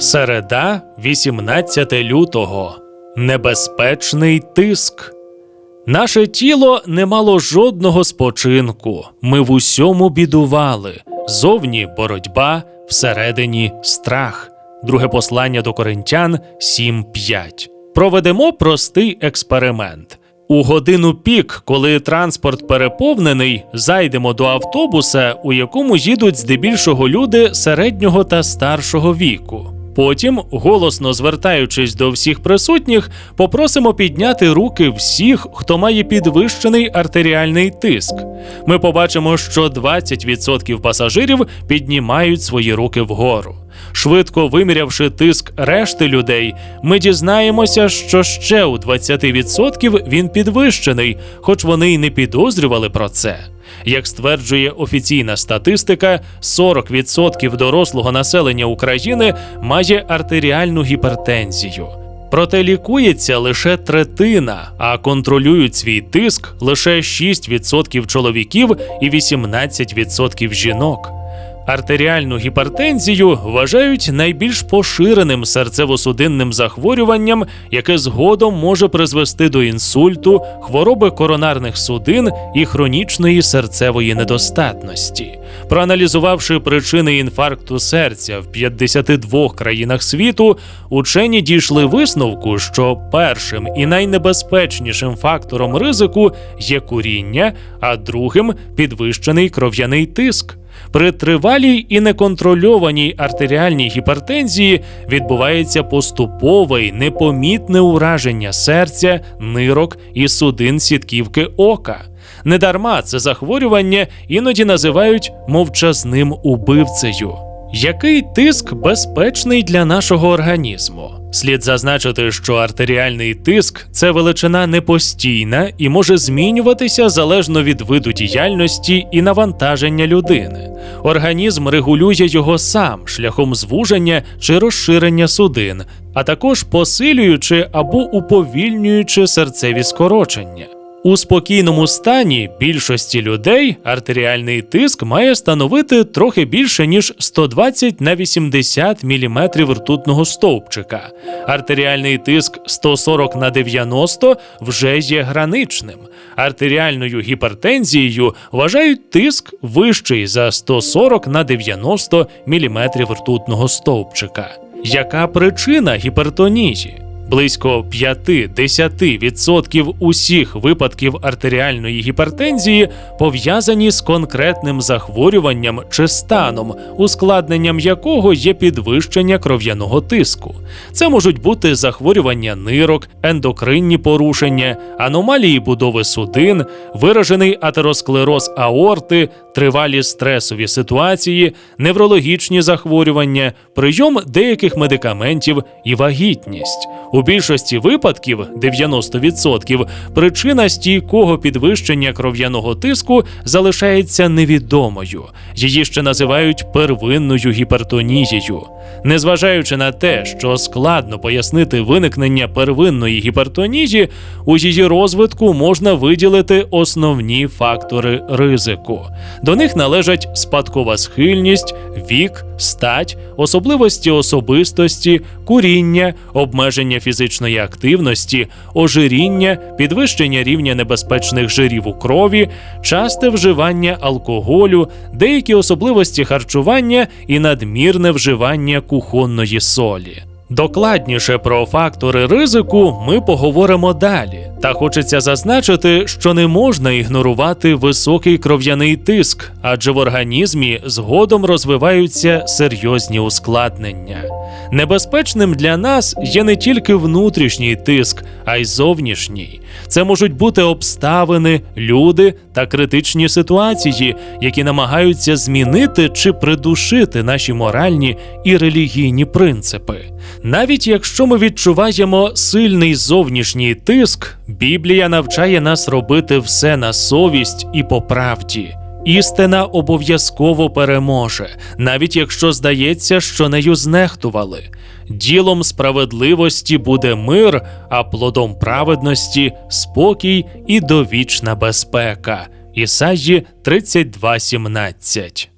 Середа, 18 лютого. Небезпечний тиск. Наше тіло не мало жодного спочинку. Ми в усьому бідували. Зовні боротьба, всередині страх. Друге послання до Коринтян 7.5. Проведемо простий експеримент. У годину пік, коли транспорт переповнений, зайдемо до автобуса, у якому їдуть здебільшого люди середнього та старшого віку. Потім, голосно звертаючись до всіх присутніх, попросимо підняти руки всіх, хто має підвищений артеріальний тиск. Ми побачимо, що 20% пасажирів піднімають свої руки вгору. Швидко вимірявши тиск решти людей, ми дізнаємося, що ще у 20% він підвищений, хоч вони й не підозрювали про це. Як стверджує офіційна статистика, 40% дорослого населення України має артеріальну гіпертензію. Проте лікується лише третина, а контролюють свій тиск лише 6% чоловіків і 18% жінок. Артеріальну гіпертензію вважають найбільш поширеним серцево-судинним захворюванням, яке згодом може призвести до інсульту, хвороби коронарних судин і хронічної серцевої недостатності. Проаналізувавши причини інфаркту серця в 52 країнах світу, учені дійшли висновку, що першим і найнебезпечнішим фактором ризику є куріння, а другим підвищений кров'яний тиск. При тривалій і неконтрольованій артеріальній гіпертензії відбувається поступове й непомітне ураження серця, нирок і судин сітківки ока. Недарма це захворювання іноді називають мовчазним убивцею. Який тиск безпечний для нашого організму? Слід зазначити, що артеріальний тиск це величина непостійна і може змінюватися залежно від виду діяльності і навантаження людини. Організм регулює його сам шляхом звуження чи розширення судин, а також посилюючи або уповільнюючи серцеві скорочення. У спокійному стані більшості людей артеріальний тиск має становити трохи більше ніж 120 на 80 мм ртутного стовпчика. Артеріальний тиск 140 на 90 вже є граничним. Артеріальною гіпертензією вважають тиск вищий за 140 на 90 мм ртутного стовпчика. Яка причина гіпертонії? Близько 5-10% усіх випадків артеріальної гіпертензії пов'язані з конкретним захворюванням чи станом, ускладненням якого є підвищення кров'яного тиску. Це можуть бути захворювання нирок, ендокринні порушення, аномалії будови судин, виражений атеросклероз аорти, тривалі стресові ситуації, неврологічні захворювання, прийом деяких медикаментів і вагітність. У більшості випадків 90% причина стійкого підвищення кров'яного тиску залишається невідомою. Її ще називають первинною гіпертонією. Незважаючи на те, що складно пояснити виникнення первинної гіпертонії, у її розвитку можна виділити основні фактори ризику. До них належать спадкова схильність, вік, стать, особливості особистості, куріння, обмеження фізичної активності, ожиріння, підвищення рівня небезпечних жирів у крові, часте вживання алкоголю, деякі особливості харчування і надмірне вживання кухонної солі. Докладніше про фактори ризику ми поговоримо далі. Та хочеться зазначити, що не можна ігнорувати високий кров'яний тиск, адже в організмі згодом розвиваються серйозні ускладнення. Небезпечним для нас є не тільки внутрішній тиск, а й зовнішній. Це можуть бути обставини, люди та критичні ситуації, які намагаються змінити чи придушити наші моральні і релігійні принципи. Навіть якщо ми відчуваємо сильний зовнішній тиск, Біблія навчає нас робити все на совість і по правді. Істина обов'язково переможе, навіть якщо здається, що нею знехтували. Ділом справедливості буде мир, а плодом праведності спокій і довічна безпека. Ісаї 32:17